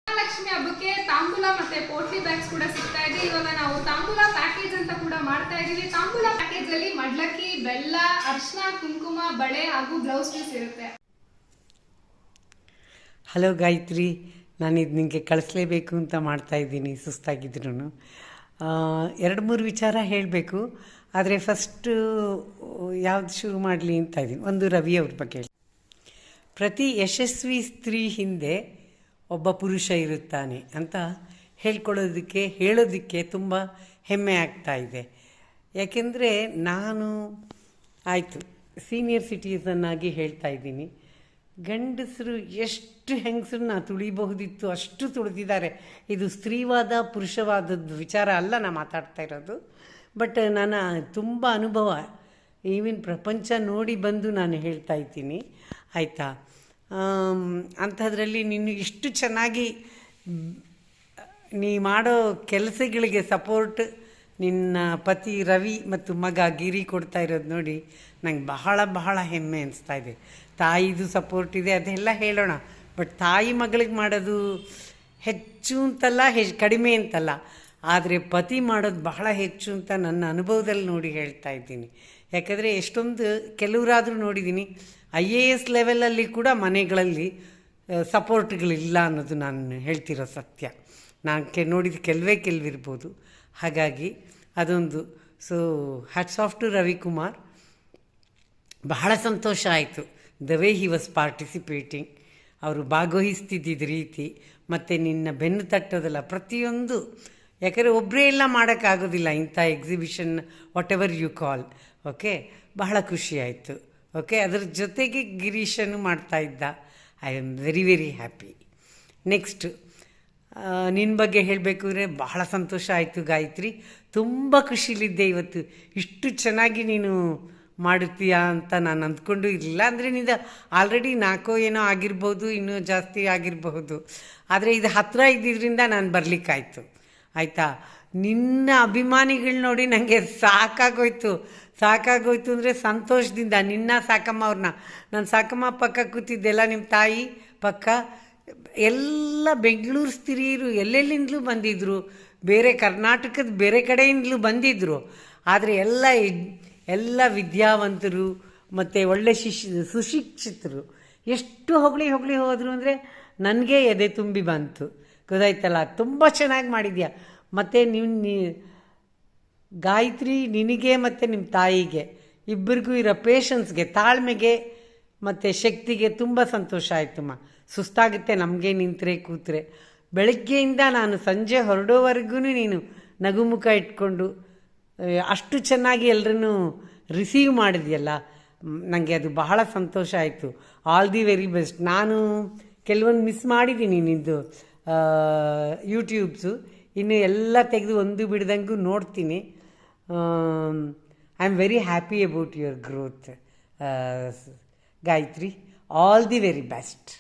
Speaker 2: ಲಕ್ಷ್ಮಿ ಹಬ್ಬಕ್ಕೆ ತಾಂಬೂಲ ಮತ್ತೆ ಪೋಟ್ಲಿ ಬ್ಯಾಗ್ಸ್ ಕೂಡ ಸಿಗ್ತಾ ಇದೆ. ಇವಾಗ ನಾವು ತಾಂಬೂಲ ಪ್ಯಾಕೇಜ್ ಅಂತ ಕೂಡ ಮಾಡ್ತಾ ಇದೀವಿ ತಾಂಬೂಲ ಪ್ಯಾಕೇಜ್ ಅಲ್ಲಿ ಮಡ್ಲಕ್ಕಿ, ಬೆಲ್ಲ ಅರ್ಶನ ಕುಂಕುಮ, ಬಳೆ ಹಾಗೂ ಬ್ಲೌಸ್ ಪೀಸ್ ಇರುತ್ತೆ.
Speaker 3: ಹಲೋ ಗಾಯತ್ರಿ ನಾನು ಇದು ನಿಮಗೆ ಕಳಿಸ್ಲೇಬೇಕು ಅಂತ ಮಾಡ್ತಾಯಿದ್ದೀನಿ ಸುಸ್ತಾಗಿದ್ರು. ಎರಡು ಮೂರು ವಿಚಾರ ಹೇಳಬೇಕು, ಆದರೆ ಫಸ್ಟು ಯಾವ್ದು ಶುರು ಮಾಡಲಿ ಅಂತ ಇದ್ದೀನಿ. ಒಂದು ರವಿ ಅವ್ರ ಬಗ್ಗೆ ಹೇಳಿ. ಪ್ರತಿ ಯಶಸ್ವಿ ಸ್ತ್ರೀ ಹಿಂದೆ ಒಬ್ಬ ಪುರುಷ ಇರುತ್ತಾನೆ ಅಂತ ಹೇಳ್ಕೊಳ್ಳೋದಕ್ಕೆ, ಹೇಳೋದಕ್ಕೆ ತುಂಬ ಹೆಮ್ಮೆ ಆಗ್ತಾ ಇದೆ. ಯಾಕೆಂದರೆ ನಾನು, ಆಯಿತು ಸೀನಿಯರ್ ಸಿಟಿಸನ್ ಆಗಿ ಹೇಳ್ತಾ ಇದ್ದೀನಿ. ಗಂಡಸರು ಎಷ್ಟು ಹೆಂಗಸರನ್ನ ತುಳಿಬಹುದಿತ್ತು, ಅಷ್ಟು ತುಳಿದಿದ್ದಾರೆ. ಇದು ಸ್ತ್ರೀವಾದ, ಪುರುಷವಾದದ್ದು ವಿಚಾರ ಅಲ್ಲ ನಾನು ಮಾತಾಡ್ತಾ ಇರೋದು. ಬಟ್ ನಾನು ತುಂಬ ಅನುಭವ ಈವಿನ ಪ್ರಪಂಚ ನೋಡಿ ಬಂದು ನಾನು ಹೇಳ್ತಾ ಇದ್ದೀನಿ. ಆಯಿತಾ? ಅಂಥದ್ರಲ್ಲಿ ನೀನು ಇಷ್ಟು ಚೆನ್ನಾಗಿ, ನೀ ಮಾಡೋ ಕೆಲಸಗಳಿಗೆ ಸಪೋರ್ಟ್ ನಿನ್ನ ಪತಿ ರವಿ ಮತ್ತು ಮಗ ಗಿರಿ ಕೊಡ್ತಾ ಇರೋದು ನೋಡಿ ನಂಗೆ ಬಹಳ ಬಹಳ ಹೆಮ್ಮೆ ಅನಿಸ್ತಾ ಇದೆ. ತಾಯಿದು ಸಪೋರ್ಟ್ ಇದೆ, ಅದೆಲ್ಲ ಹೇಳೋಣ. ಬಟ್ ತಾಯಿ ಮಗಳಿಗೆ ಮಾಡೋದು ಹೆಚ್ಚು ಅಂತಲ್ಲ ಹೆಚ್ಚು ಕಡಿಮೆ ಅಂತಲ್ಲ. ಆದರೆ ಪತಿ ಮಾಡೋದು ಬಹಳ ಹೆಚ್ಚು ಅಂತ ನನ್ನ ಅನುಭವದಲ್ಲಿ ನೋಡಿ ಹೇಳ್ತಾ ಇದ್ದೀನಿ. ಯಾಕಂದರೆ ಎಷ್ಟೊಂದು ಕೆಲವರಾದರೂ ನೋಡಿದ್ದೀನಿ, ಐ ಎ ಎಸ್ ಲೆವೆಲಲ್ಲಿ ಕೂಡ ಮನೆಗಳಲ್ಲಿ ಸಪೋರ್ಟ್ಗಳಿಲ್ಲ ಅನ್ನೋದು ನಾನು ಹೇಳ್ತಿರೋ ಸತ್ಯ. ನಾನು ಕೆ, ನೋಡಿದ ಕೆಲವೇ ಕೆಲವಿರ್ಬೋದು. ಹಾಗಾಗಿ ಅದೊಂದು, so, hats off to Ravikumar. ಬಹಳ ಸಂತೋಷ ಆಯಿತು. The way he was participating. ಅವರು ಭಾಗವಹಿಸ್ತಿದ್ದಿದ್ದ ರೀತಿ ಮತ್ತು ನಿನ್ನ ಬೆನ್ನು ತಟ್ಟೋದಲ್ಲ, ಪ್ರತಿಯೊಂದು. ಯಾಕಂದರೆ ಒಬ್ಬರೇ ಎಲ್ಲ ಮಾಡೋಕ್ಕಾಗೋದಿಲ್ಲ ಇಂಥ exhibition whatever you call okay ಬಹಳ ಖುಷಿ ಆಯಿತು ಓಕೆ ಅದರ ಜೊತೆಗೆ ಗಿರೀಶನು ಮಾಡ್ತಾ ಇದ್ದ. I am very very happy next ನಿನ್ನ ಬಗ್ಗೆ ಹೇಳಬೇಕು ಅಂದರೆ ಬಹಳ ಸಂತೋಷ ಆಯಿತು ಗಾಯತ್ರಿ. ತುಂಬ ಖುಷಿಲಿದ್ದೆ ಇವತ್ತು. ಇಷ್ಟು ಚೆನ್ನಾಗಿ ನೀನು ಮಾಡುತ್ತೀಯಾ ಅಂತ ನಾನು ಅಂದ್ಕೊಂಡು ಇರಲಿಲ್ಲ ಅಂದರೆ ನಿಂದ ಆಲ್ರೆಡಿ ನಾಲ್ಕೋ ಏನೋ ಆಗಿರ್ಬೋದು, ಇನ್ನೂ ಜಾಸ್ತಿ ಆಗಿರಬಹುದು. ಆದರೆ ಇದು ಹತ್ತಿರ ಇದ್ದಿದ್ದರಿಂದ ನಾನು ಬರಲಿಕ್ಕಾಯ್ತು. ಆಯಿತಾ? ನಿನ್ನ ಅಭಿಮಾನಿಗಳು ನೋಡಿ ನನಗೆ ಸಾಕಾಗೋಯ್ತು. ಸಾಕಾಗೋಯ್ತು ಅಂದರೆ ಸಂತೋಷದಿಂದ, ನಿನ್ನ ಸಾಕಮ್ಮ ಅವ್ರನ್ನ ನಾನು ಸಾಕಮ್ಮ ಪಕ್ಕ ಕೂತಿದ್ದೆಲ್ಲ ನಿಮ್ಮ ತಾಯಿ ಪಕ್ಕ. ಎಲ್ಲ ಬೆಂಗಳೂರು ಸ್ತ್ರೀಯರು ಎಲ್ಲೆಲ್ಲಿಂದಲೂ ಬಂದಿದ್ದರು ಬೇರೆ ಕರ್ನಾಟಕದ ಬೇರೆ ಕಡೆಯಿಂದಲೂ ಬಂದಿದ್ದರು ಆದರೆ ಎಲ್ಲ ಎಲ್ಲ ವಿದ್ಯಾವಂತರು ಮತ್ತು ಒಳ್ಳೆ ಶಿಶ್, ಸುಶಿಕ್ಷಿತರು. ಎಷ್ಟು ಹೊಗಳಿ ಹೊಗಳಿ ಹೋದರು ಅಂದರೆ ನನಗೆ ಎದೆ ತುಂಬಿ ಬಂತು. ಗೊತ್ತಾಯ್ತಲ್ಲ? ತುಂಬ ಚೆನ್ನಾಗಿ ಮಾಡಿದ್ಯಾ? ಮತ್ತು ನೀವು ಗಾಯತ್ರಿ ನಿನಗೆ ಮತ್ತು ನಿಮ್ಮ ತಾಯಿಗೆ. ಇಬ್ಬರಿಗೂ ಇರೋ ಪೇಷನ್ಸ್ಗೆ ತಾಳ್ಮೆಗೆ ಮತ್ತು ಶಕ್ತಿಗೆ ತುಂಬ ಸಂತೋಷ ಆಯಿತುಮ್ಮ ಸುಸ್ತಾಗುತ್ತೆ ನಮಗೆ ನಿಂತರೆ ಕೂತ್ರೆ. ಬೆಳಗ್ಗೆಯಿಂದ ನಾನು ಸಂಜೆ ಹೊರಡೋವರೆಗೂ ನೀನು ನಗುಮುಖ ಇಟ್ಕೊಂಡು ಅಷ್ಟು ಚೆನ್ನಾಗಿ ಎಲ್ಲರನ್ನೂ ರಿಸೀವ್ ಮಾಡಿದೆಯಲ್ಲ ನನಗೆ ಅದು ಬಹಳ ಸಂತೋಷ ಆಯಿತು. ಆಲ್ ದಿ ವೆರಿ ಬೆಸ್ಟ್ ನಾನು ಕೆಲವೊಂದು ಮಿಸ್ ಮಾಡಿದ್ದೀನಿ ನಿಂದು ಯೂಟ್ಯೂಬ್ಸು ಇನ್ನು ಎಲ್ಲ ತೆಗೆದು ಒಂದು ಬಿಡ್ದಂಗೂ ನೋಡ್ತೀನಿ. I am very happy about your growth Gayathri. All the very best